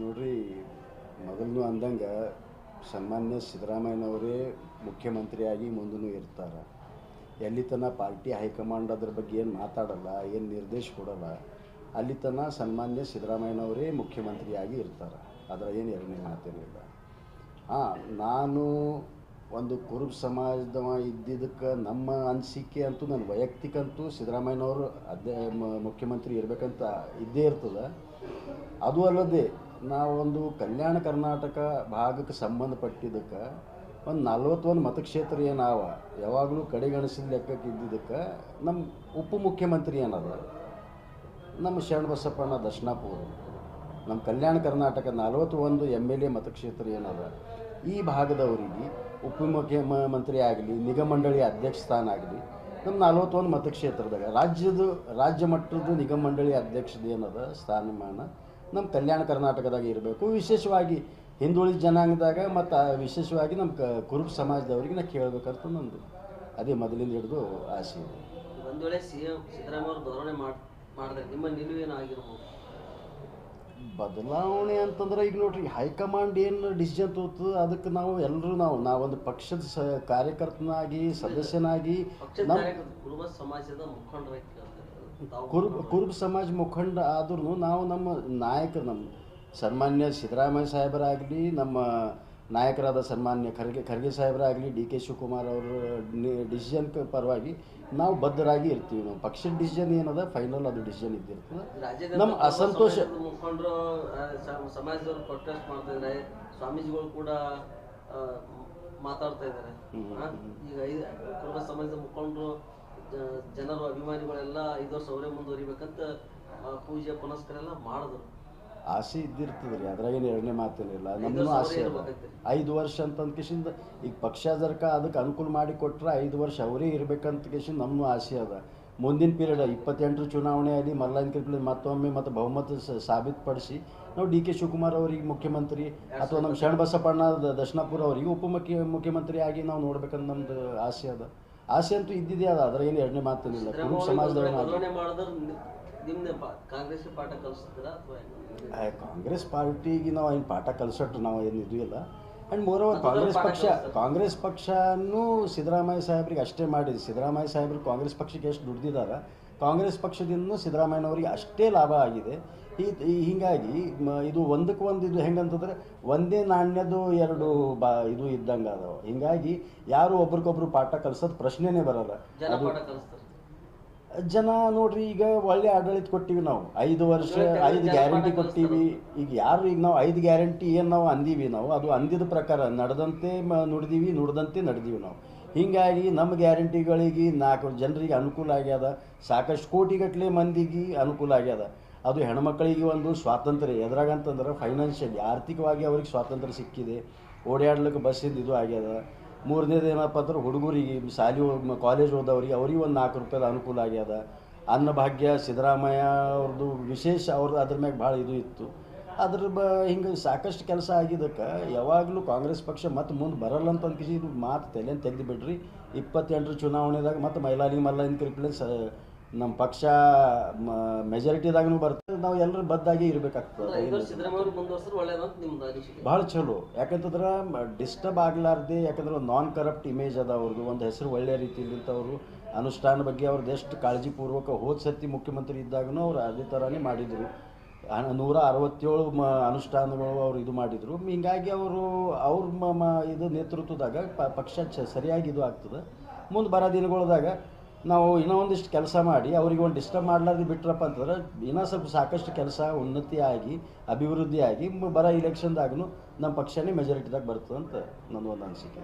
ನೋಡ್ರಿ ಮೊದಲು ಅಂದಂಗೆ ಸನ್ಮಾನ್ಯ ಸಿದ್ದರಾಮಯ್ಯನವರೇ ಮುಖ್ಯಮಂತ್ರಿಯಾಗಿ ಮುಂದೂ ಇರ್ತಾರೆ. ಎಲ್ಲಿ ತನಕ ಪಾರ್ಟಿ ಹೈಕಮಾಂಡ್ ಅದ್ರ ಬಗ್ಗೆ ಏನು ಮಾತಾಡಲ್ಲ, ಏನು ನಿರ್ದೇಶ ಕೊಡಲ್ಲ ಅಲ್ಲಿ ತನಕ ಸನ್ಮಾನ್ಯ ಸಿದ್ದರಾಮಯ್ಯನವರೇ ಮುಖ್ಯಮಂತ್ರಿಯಾಗಿ ಇರ್ತಾರೆ. ಅದರ ಏನು ಎರಡನೇ ಮಾತೇನಿಲ್ಲ. ಹಾಂ, ನಾನು ಒಂದು ಕುರುಬ ಸಮಾಜದವ ಇದ್ದಿದ್ದಕ್ಕೆ ನಮ್ಮ ಅನಿಸಿಕೆ ಅಂತೂ ನನ್ನ ವೈಯಕ್ತಿಕ ಅಂತೂ ಸಿದ್ದರಾಮಯ್ಯನವರು ಅದೇ ಮುಖ್ಯಮಂತ್ರಿ ಇರಬೇಕಂತ ಇದ್ದೇ ಇರ್ತದೆ. ಅದು ಅಲ್ಲದೆ ನಾವೊಂದು ಕಲ್ಯಾಣ ಕರ್ನಾಟಕ ಭಾಗಕ್ಕೆ ಸಂಬಂಧಪಟ್ಟಿದ್ದಕ್ಕೆ, ಒಂದು ನಲ್ವತ್ತೊಂದು ಮತಕ್ಷೇತ್ರ ಏನಾವ, ಯಾವಾಗಲೂ ಕಡೆಗಣಿಸಿದ ಲೆಕ್ಕಕ್ಕೆ ಇದ್ದಿದ್ದಕ್ಕೆ ನಮ್ಮ ಉಪಮುಖ್ಯಮಂತ್ರಿ ಏನದ? ನಮ್ಮ ಶರಣಬಸಪ್ಪಣ್ಣ ದರ್ಶನಾಪುರ. ನಮ್ಮ ಕಲ್ಯಾಣ ಕರ್ನಾಟಕ ನಲವತ್ತೊಂದು ಎಂ ಎಲ್ ಎ ಮತಕ್ಷೇತ್ರ ಏನದ? ಈ ಭಾಗದವರಿಗೆ ಉಪಮುಖ್ಯಮಂತ್ರಿ ಆಗಲಿ, ನಿಗಮ ಮಂಡಳಿ ಅಧ್ಯಕ್ಷ ಸ್ಥಾನ ಆಗಲಿ ನಮ್ಮ ನಲವತ್ತೊಂದು ಮತಕ್ಷೇತ್ರದಾಗ ರಾಜ್ಯದ, ರಾಜ್ಯ ಮಟ್ಟದ ನಿಗಮ ಮಂಡಳಿ ಅಧ್ಯಕ್ಷದ ಏನದ ಸ್ಥಾನಮಾನ? ನಮ್ಮ ಕಲ್ಯಾಣ ಕರ್ನಾಟಕದಾಗ ಇರಬೇಕು. ವಿಶೇಷವಾಗಿ ಹಿಂದುಳಿದ ಜನಾಂಗದಾಗ ಮತ್ತು ವಿಶೇಷವಾಗಿ ನಮ್ಮ ಕ ಕುರುಬ ಸಮಾಜದವ್ರಿಗೆ ನಾ ಕೇಳಬೇಕಂತ ನಂದು. ಅದೇ ಮೊದಲಿಂದ ಹಿಡಿದು ಆಸೆ ಇದೆ. ಒಂದು ವೇಳೆ ಸಿ ಎಂ ಸಿದ್ದರಾಮಯ್ಯ ಧೋರಣೆ ಮಾಡಿದ್ರೆ ನಿಮ್ಮ ನಿಲುವೇನಾಗಿರ್ಬೋದು ಬದಲಾವಣೆ ಅಂತಂದ್ರೆ ಈಗ ನೋಡ್ರಿ ಹೈಕಮಾಂಡ್ ಏನು ಡಿಸಿಷನ್ ತೋತು ಅದಕ್ಕೆ ನಾವು ಎಲ್ಲರೂ ನಾವು ನಾವೊಂದು ಪಕ್ಷದ ಸ ಕಾರ್ಯಕರ್ತನಾಗಿ ಸದಸ್ಯನಾಗಿ ನಮ್ಮ ಸಮಾಜದ ಮುಖಂಡರಾಗಿ ಕುರುಬ ಕುರುಬ ಸಮಾಜ ಮುಖಂಡ ಆದ್ರೂ ನಾವು ನಮ್ಮ ನಾಯಕರು ನಮ್ಮ ಸನ್ಮಾನ್ಯ ಸಿದ್ದರಾಮಯ್ಯ ಸಾಹೇಬರಾಗಲಿ ನಮ್ಮ ನಾಯಕರಾದ ಸನ್ಮಾನ್ಯ ಖರ್ಗೆ ಖರ್ಗೆ ಸಾಹೇಬರಾಗಲಿ ಡಿ ಕೆ ಶಿವಕುಮಾರ್ ಅವರ ಡಿಸಿಷನ್ ಪರವಾಗಿ ನಾವು ಬದ್ಧರಾಗಿ ಇರ್ತೀವಿ ನಾವು. ಪಕ್ಷದ ಡಿಸಿಷನ್ ಏನದ? ಫೈನಲ್ ಅದು ಡಿಸಿಷನ್ ಇದ್ದಿರ್ತದೆ. ನಮ್ಮ ಅಸಂತೋಷ ಮುಖಂಡರು ಸಮಾಜದವರು ಪ್ರೊಟೆಸ್ಟ್ ಮಾಡ್ತಾ ಇದ್ದಾರೆ ಸ್ವಾಮೀಜಿಗಳು ಕೂಡ ಮಾತಾಡ್ತಾ ಇದ್ದಾರೆ ಈಗ ಕುರುಬ ಸಮಾಜದ ಮುಖಂಡರು ಜನರು ಅಭಿಮಾನಿಗಳೆಲ್ಲ ಐದು ವರ್ಷ ಅವರೇ ಮುಂದುವರಿಬೇಕಂತ ಪೂಜೆ ಪುನಸ್ಕಾರ ಎಲ್ಲ ಮಾಡಿದ್ರು. ಆಸೆ ಇದ್ದಿರ್ತದೆ ರೀ ಅದ್ರಾಗೇನು ಎರಡನೇ ಮಾತೇನಿಲ್ಲ ನಮ್ಮನ್ನು ಆಸೆ ಅದ. ಐದು ವರ್ಷ ಅಂತಂದ ಕಿಶಿಂದ ಈಗ ಪಕ್ಷ ಜರ್ಕ ಅದಕ್ಕೆ ಅನುಕೂಲ ಮಾಡಿ ಕೊಟ್ರೆ ಐದು ವರ್ಷ ಅವರೇ ಇರ್ಬೇಕಂತ ಕಿಶಿಂದ ನಮ್ಮನ್ನು ಆಸೆ ಅದ. ಮುಂದಿನ ಪೀರಿಯಡ್ ಇಪ್ಪತ್ತೆಂಟರ ಚುನಾವಣೆ ಆಗಲಿ ಮಲ್ಲನ್ ಕಿರ್ಪಲಿ ಮತ್ತೊಮ್ಮೆ ಮತ್ತು ಬಹುಮತ ಸಾಬೀತುಪಡಿಸಿ ನಾವು ಡಿ ಕೆ ಶಿವಕುಮಾರ್ ಅವರಿಗೆ ಮುಖ್ಯಮಂತ್ರಿ ಅಥವಾ ನಮ್ಮ ಶರಣಬಸಪ್ಪಣ್ಣ ದರ್ಶನಾಪುರ ಅವರಿಗೆ ಉಪಮುಖ್ಯ ಮುಖ್ಯಮಂತ್ರಿ ಆಗಿ ನಾವು ನೋಡ್ಬೇಕಂತ ನಮ್ದು ಆಸೆ ಅದ. ಆಸೆ ಅಂತೂ ಇದ್ದಿದೆ ಅದ ಅದ್ರ ಏನು ಎರಡನೇ ಮಾತೇನಿಲ್ಲ. ಕುರುಬ ಕಾಂಗ್ರೆಸ್ ಅಥವಾ ಕಾಂಗ್ರೆಸ್ ಪಾರ್ಟಿಗೆ ನಾವು ಏನು ಪಾಠ ಕಲಿಸೋಟ್ರು ನಾವು ಏನು ಇದು ಇಲ್ಲ. ಆ್ಯಂಡ್ ಮೋರ್ ಓವರ್ ಕಾಂಗ್ರೆಸ್ ಪಕ್ಷ ಕಾಂಗ್ರೆಸ್ ಪಕ್ಷನೂ ಸಿದ್ದರಾಮಯ್ಯ ಸಾಹೇಬ್ರಿಗೆ ಅಷ್ಟೇ ಮಾಡಿದೆ. ಸಿದ್ದರಾಮಯ್ಯ ಸಾಹೇಬ್ರಿಗೆ ಕಾಂಗ್ರೆಸ್ ಪಕ್ಷಕ್ಕೆ ಎಷ್ಟು ದುಡ್ದಿದ್ದಾರೆ ಕಾಂಗ್ರೆಸ್ ಪಕ್ಷದಿಂದ ಸಿದ್ದರಾಮಯ್ಯನವರಿಗೆ ಅಷ್ಟೇ ಲಾಭ ಆಗಿದೆ. ಈ ಹೀಗಾಗಿ ಇದು ಒಂದಕ್ಕೆ ಒಂದು ಇದು ಹೆಂಗಂತಂದ್ರೆ ಒಂದೇ ನಾಣ್ಯದು ಎರಡು ಬಾ ಇದು ಇದ್ದಂಗೆ ಅದಾವ. ಹೀಗಾಗಿ ಯಾರು ಒಬ್ರಿಗೊಬ್ರು ಪಾಠ ಕಲಿಸೋದು ಪ್ರಶ್ನೆನೇ ಬರಲ್ಲ. ಜನ ಅದು ಪಾಠ ಜನ ನೋಡ್ರಿ ಈಗ ಒಳ್ಳೆ ಆಡಳಿತ ಕೊಟ್ಟಿವಿ ನಾವು. ಐದು ವರ್ಷ ಐದು ಗ್ಯಾರಂಟಿ ಕೊಟ್ಟೀವಿ. ಈಗ ಯಾರು ಈಗ ನಾವು ಐದು ಗ್ಯಾರಂಟಿ ಏನು ನಾವು ಅಂದೀವಿ ನಾವು ಅದು ಅಂದಿದ ಪ್ರಕಾರ ನಡೆದಂತೆ ಮ- ನುಡ್ದೀವಿ ನುಡ್ದಂತೆ ನಡೆದೀವಿ ನಾವು. ಹೀಗಾಗಿ ನಮ್ಮ ಗ್ಯಾರಂಟಿಗಳಿಗೆ ನಾಲ್ಕು ಜನರಿಗೆ ಅನುಕೂಲ ಆಗ್ಯದ. ಸಾಕಷ್ಟು ಕೋಟಿಗಟ್ಟಲೆ ಮಂದಿಗೆ ಅನುಕೂಲ ಆಗ್ಯದ. ಅದು ಹೆಣ್ಮಕ್ಳಿಗೆ ಒಂದು ಸ್ವಾತಂತ್ರ್ಯ. ಎದ್ರಾಗಂತಂದ್ರೆ ಫೈನಾನ್ಷಿಯಲಿ ಆರ್ಥಿಕವಾಗಿ ಅವ್ರಿಗೆ ಸ್ವಾತಂತ್ರ್ಯ ಸಿಕ್ಕಿದೆ. ಓಡಾಡ್ಲಿಕ್ಕೆ ಬಸ್ಸಿಂದ ಇದು ಆಗ್ಯದ. ಮೂರನೇದು ಏನಪ್ಪ ಅಂದ್ರೆ ಹುಡುಗರಿಗೆ ಶಾಲೆ ಕಾಲೇಜ್ ಹೋದವ್ರಿಗೆ ಅವ್ರಿಗೆ ಒಂದು ನಾಲ್ಕು ರೂಪಾಯಿದ ಅನುಕೂಲ ಆಗ್ಯದ. ಅನ್ನಭಾಗ್ಯ, ಸಿದ್ದರಾಮಯ್ಯ ಅವ್ರದ್ದು ವಿಶೇಷ ಅವ್ರದ್ದು ಅದ್ರ ಮ್ಯಾಗೆ ಭಾಳ ಇದು ಇತ್ತು. ಅದ್ರ ಬ, ಹಿಂಗೆ ಸಾಕಷ್ಟು ಕೆಲಸ ಆಗಿದ್ದಕ್ಕೆ ಯಾವಾಗಲೂ ಕಾಂಗ್ರೆಸ್ ಪಕ್ಷ ಮತ್ತೆ ಮುಂದೆ ಬರಲ್ಲ ಅಂತ ಅನ್ಕಿಸಿ ಇದು ಮಾತು ತಲೆನ ತೆಗೆದು ಬಿಡ್ರಿ ಇಪ್ಪತ್ತೆಂಟರ ಚುನಾವಣೆದಾಗ ಮತ್ತು ಮೈಲಾಲಿ ಕರಿಪ್ಲೆ ಸ ನಮ್ಮ ಪಕ್ಷ ಮೆಜಾರಿಟಿದಾಗೂ ಬರ್ತದೆ. ನಾವು ಎಲ್ಲರೂ ಬದ್ದಾಗಿ ಇರಬೇಕಾಗ್ತದೆ. ಭಾಳ ಚಲೋ. ಯಾಕಂತಂದ್ರೆ ಡಿಸ್ಟರ್ಬ್ ಆಗಲಾರ್ದೆ ಯಾಕಂದ್ರೆ ಒಂದು ನಾನ್ ಕರಪ್ಟ್ ಇಮೇಜ್ ಅದ ಅವ್ರದ್ದು ಒಂದು ಹೆಸರು ಒಳ್ಳೆಯ ರೀತಿಯಲ್ಲಿ ಅವರು ಅನುಷ್ಠಾನ ಬಗ್ಗೆ ಅವ್ರದ್ದು ಎಷ್ಟು ಕಾಳಜಿಪೂರ್ವಕ ಹೋದ ಸತಿ ಮುಖ್ಯಮಂತ್ರಿ ಇದ್ದಾಗೂ ಅವ್ರು ಅದೇ ಥರನೇ ಮಾಡಿದರು. ನೂರ ಅರವತ್ತೇಳು ಮ ಅನುಷ್ಠಾನಗಳು ಅವರು ಇದು ಮಾಡಿದರು. ಹೀಗಾಗಿ ಅವರು ಅವ್ರ ಮ ಮ- ಇದು ನೇತೃತ್ವದಾಗ ಪಕ್ಷ ಚ ಸರಿಯಾಗಿ ಇದು ಆಗ್ತದೆ. ಮುಂದೆ ಬರೋ ದಿನಗಳದಾಗ ನಾವು ಇನ್ನೂ ಒಂದಿಷ್ಟು ಕೆಲಸ ಮಾಡಿ, ಅವ್ರಿಗೆ ಒಂದು ಡಿಸ್ಟರ್ಬ್ ಮಾಡಲಾರ್ದು ಬಿಟ್ರಪ್ಪ ಅಂತಂದ್ರೆ, ಇನ್ನೂ ಸ್ವಲ್ಪ ಸಾಕಷ್ಟು ಕೆಲಸ ಉನ್ನತಿ ಆಗಿ ಅಭಿವೃದ್ಧಿ ಆಗಿ ಬರೋ ಇಲೆಕ್ಷನ್ದಾಗೂ ನಮ್ಮ ಪಕ್ಷನೇ ಮೆಜಾರಿಟಿದಾಗ ಬರ್ತದೆ ಅಂತ ಒಂದು ಅನಿಸಿಕೆ.